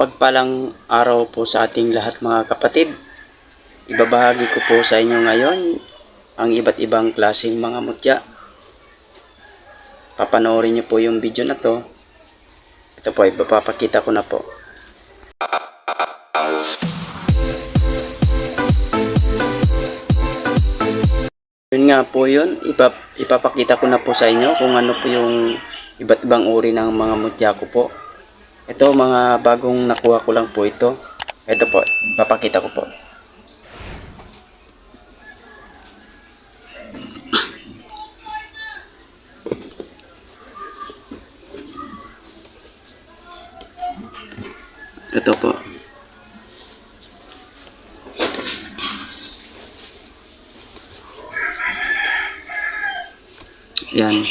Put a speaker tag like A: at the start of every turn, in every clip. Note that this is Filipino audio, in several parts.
A: Mapagpalang araw po sa ating lahat mga kapatid. Ibabahagi ko po sa inyo ngayon ang iba't ibang klaseng mga mutya. Papanoorin niyo po yung video na to. Ito po, ipapakita ko na po. Yun nga po yun, ipap ipapakita ko na po sa inyo kung ano po yung iba't ibang uri ng mga mutya ko po. Ito mga bagong nakuha ko lang po ito. Ito po, papakita ko po. Ito po. Yan.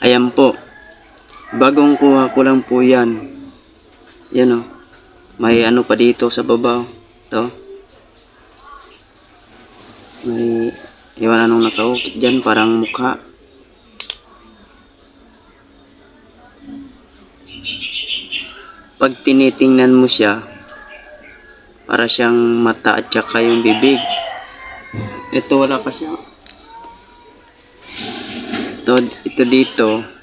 A: Ayan po. Bagong kuha ko lang po yan. Yan o. May ano pa dito sa baba. oh. Ito. May iwan anong nakaukit dyan. Parang mukha. Pag tinitingnan mo siya, para siyang mata at saka yung bibig. Ito wala pa siya. Ito, ito dito,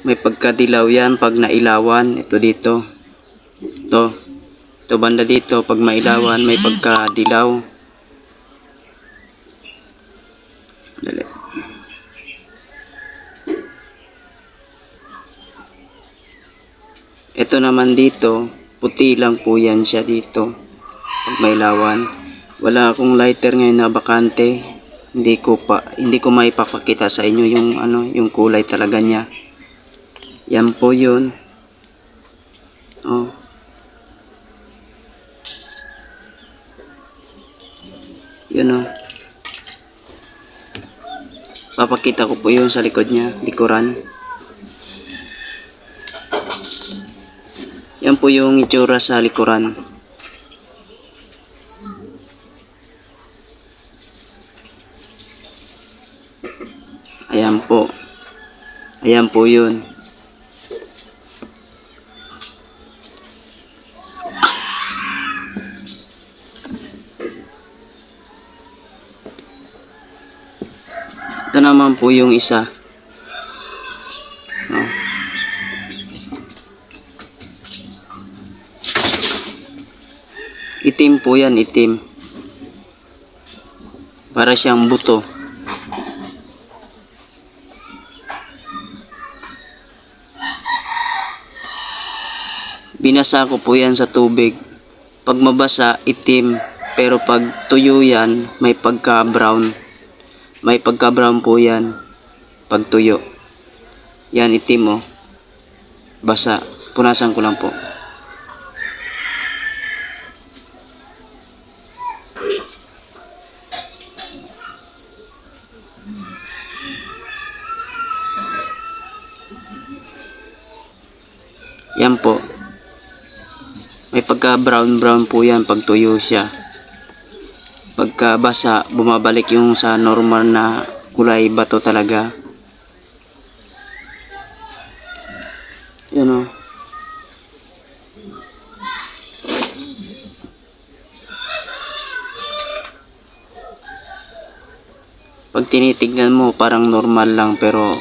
A: may pagkadilaw yan pag nailawan. Ito dito. Ito. Ito banda dito, pag mailawan, may pagkadilaw. Dali. Ito naman dito, puti lang po yan siya dito. Pag mailawan. Wala akong lighter ngayon na bakante. Hindi ko pa hindi ko maipapakita sa inyo yung ano, yung kulay talaga niya. Yan po 'yun. Oh. Yun oh. Papakita ko po yun sa likod niya, likuran. Yan po yung itsura sa likuran. Ayan po. Ayan po yun. Ito naman po yung isa. Oh. Itim po yan, itim. Para siyang buto. Binasa ko po yan sa tubig. Pag mabasa, itim. Pero pag tuyo yan, may pagka-brown. May pagka-brown po yan. Pag tuyo. Yan, itim oh. Basa. Punasan ko lang po. Yan po. May pagka brown brown po yan pag tuyo siya. Pagka basa, bumabalik yung sa normal na kulay bato talaga. Yan o. Pag tinitignan mo, parang normal lang pero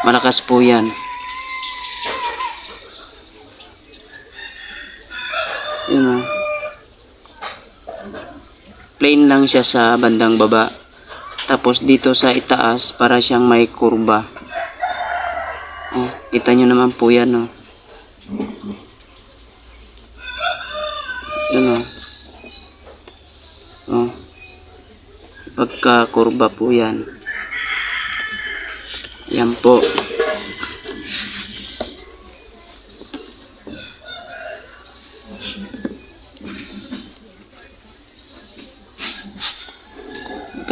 A: malakas po yan. Yun o. Plain lang siya sa bandang baba. Tapos dito sa itaas, para siyang may kurba. Oh, kita nyo naman po yan, oh. Yun, oh. Oh. Pagka kurba po yan. Yan po.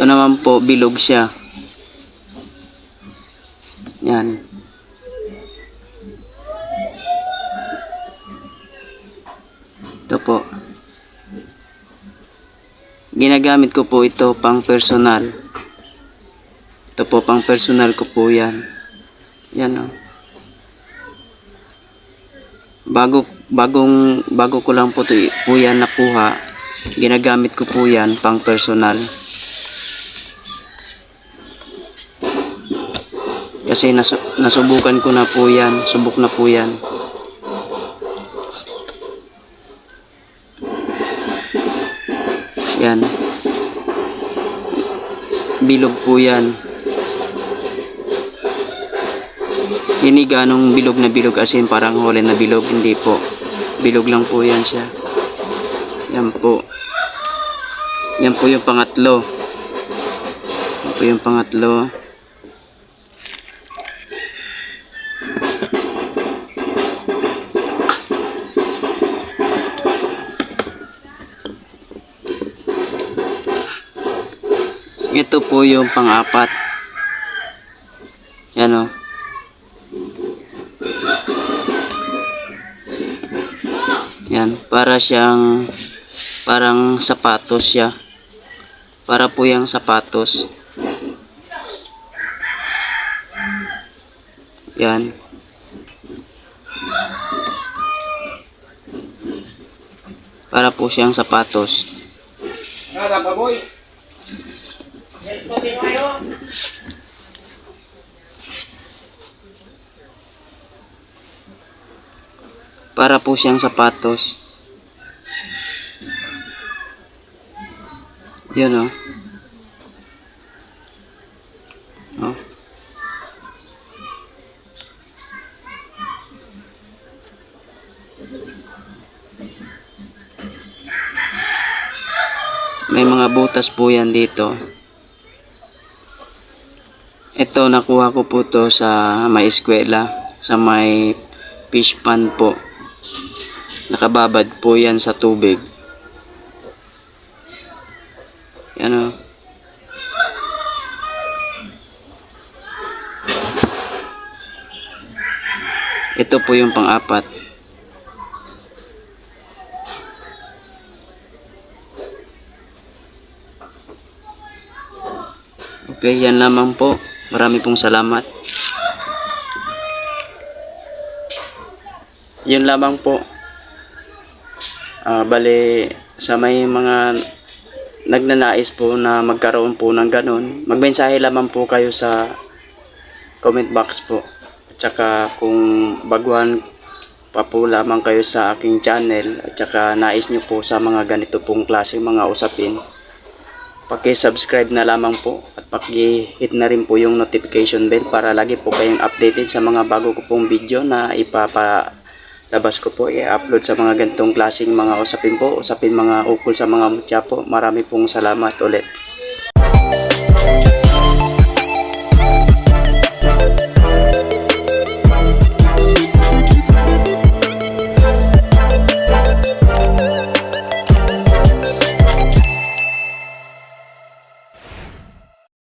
A: Ito naman po, bilog siya. Yan. Ito po. Ginagamit ko po ito pang personal. Ito po pang personal ko po yan. Yan o. bago bagong bago ko lang po, to, po yan nakuha ginagamit ko po yan pang personal kasi nasu- nasubukan ko na po yan. Subok na po yan. Yan. Bilog po yan. Hindi ganong bilog na bilog. As parang hole na bilog. Hindi po. Bilog lang po yan siya. Yan po. Yan po yung pangatlo. Yan po yung pangatlo ito po yung pang-apat yan o Yan, para siyang parang sapatos siya. Para po yung sapatos. Yan. Para po siyang sapatos. Para po siyang sapatos. Yun oh. Oh. May mga butas po yan dito. Ito nakuha ko po to sa may eskwela, sa may fish pond po. Nakababad po yan sa tubig. Yan o. Ito po yung pang-apat. Okay, yan lamang po. Marami pong salamat. Yun lamang po. Ah, bali, sa may mga nagnanais po na magkaroon po ng ganun, magmensahe lamang po kayo sa comment box po. At saka kung baguhan pa po lamang kayo sa aking channel at saka nais nyo po sa mga ganito pong klaseng mga usapin, paki-subscribe na lamang po at paki-hit na rin po yung notification bell para lagi po kayong updated sa mga bago ko pong video na ipapalabas ko po i-upload sa mga ganitong klaseng mga usapin po, usapin mga ukol sa mga mutya po. Marami pong salamat ulit.